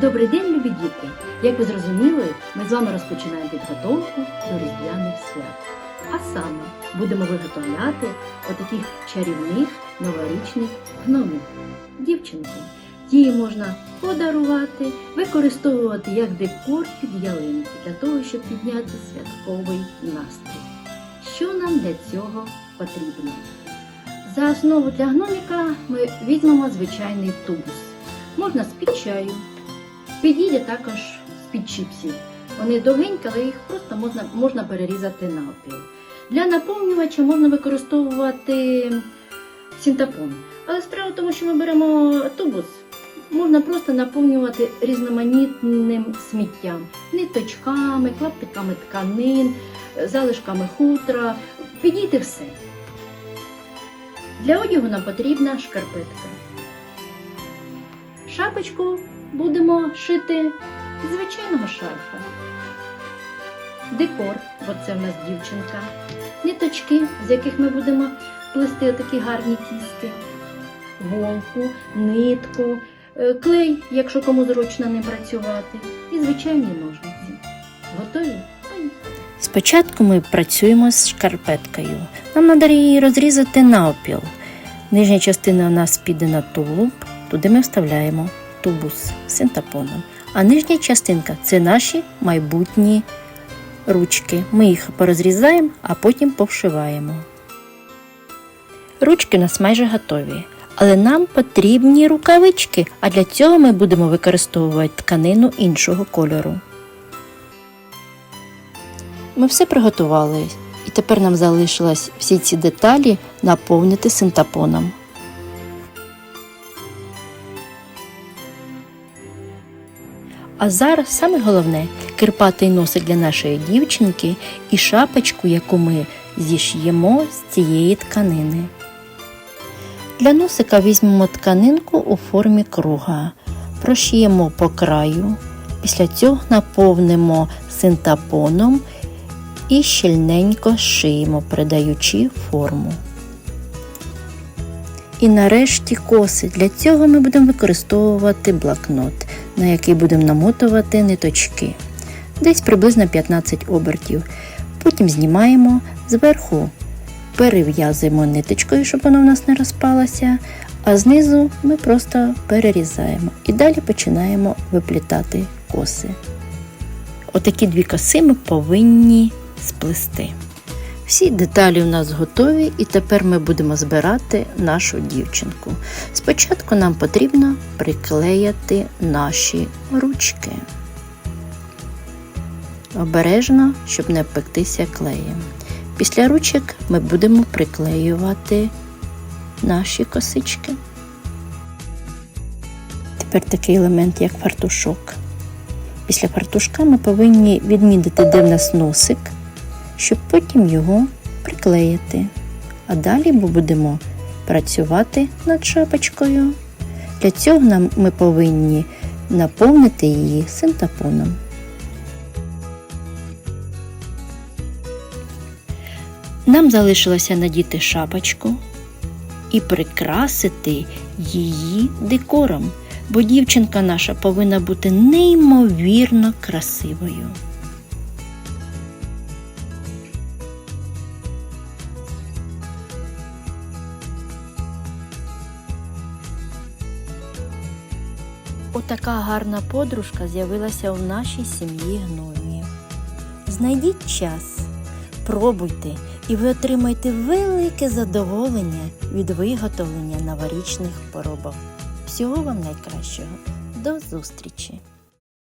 Добрий день, любі діти! Як ви зрозуміли, ми з вами розпочинаємо підготовку до різдвяних свят. А саме будемо виготовляти отаких чарівних новорічних гномів. Дівчинку. Її можна подарувати, використовувати як декор під ялинку для того, щоб підняти святковий настрій. Що нам для цього потрібно? За основу для гноміка ми візьмемо звичайний тубус. Можна з-під чаю, Підійде також з-під чіпсів. Вони довгенькі, але їх просто можна, можна перерізати навпіл. Для наповнювача можна використовувати синтепон. Але справа в тому, що ми беремо тубус, можна просто наповнювати різноманітним сміттям, ниточками, клаптиками тканин, залишками хутра. Підійде все. Для одягу нам потрібна шкарпетка. Шапочку будемо шити звичайного шарфа. Декор, бо це в нас дівчинка. Ниточки, з яких ми будемо плести такі гарні кістки, голку, нитку, е, клей, якщо кому зручно ним працювати, і звичайні ножниці. Готові? Спочатку ми працюємо з шкарпеткою. Нам треба її розрізати навпіл. Нижня частина у нас піде на тулуб, туди ми вставляємо тубус з синтепоном. А нижня частинка це наші майбутні ручки. Ми їх порозрізаємо, а потім повшиваємо. Ручки у нас майже готові. Але нам потрібні рукавички, а для цього ми будемо використовувати тканину іншого кольору. Ми все приготували, і тепер нам залишилось всі ці деталі наповнити синтепоном. А зараз саме головне кирпатий носик для нашої дівчинки і шапочку, яку ми зіш'ємо з цієї тканини. Для носика візьмемо тканинку у формі круга, прошиємо по краю. Після цього наповнимо синтепоном і щільненько шиємо, придаючи форму. І нарешті коси. Для цього ми будемо використовувати блокнот, на який будемо намотувати ниточки. Десь приблизно 15 обертів. Потім знімаємо зверху, перев'язуємо ниточкою, щоб вона у нас не розпалася, а знизу ми просто перерізаємо. І далі починаємо виплітати коси. Отакі дві коси ми повинні сплести. Всі деталі у нас готові, і тепер ми будемо збирати нашу дівчинку. Спочатку нам потрібно приклеїти наші ручки. Обережно, щоб не обпектися клеєм. Після ручок ми будемо приклеювати наші косички. Тепер такий елемент, як фартушок. Після фартушка ми повинні відмітити, де в нас носик, щоб потім його приклеїти. А далі ми будемо працювати над шапочкою. Для цього ми повинні наповнити її синтепоном. Нам залишилося надіти шапочку і прикрасити її декором, бо дівчинка наша повинна бути неймовірно красивою. Отака гарна подружка з'явилася у нашій сім'ї гномів. Знайдіть час, пробуйте, і ви отримаєте велике задоволення від виготовлення новорічних поробок. Всього вам найкращого. До зустрічі!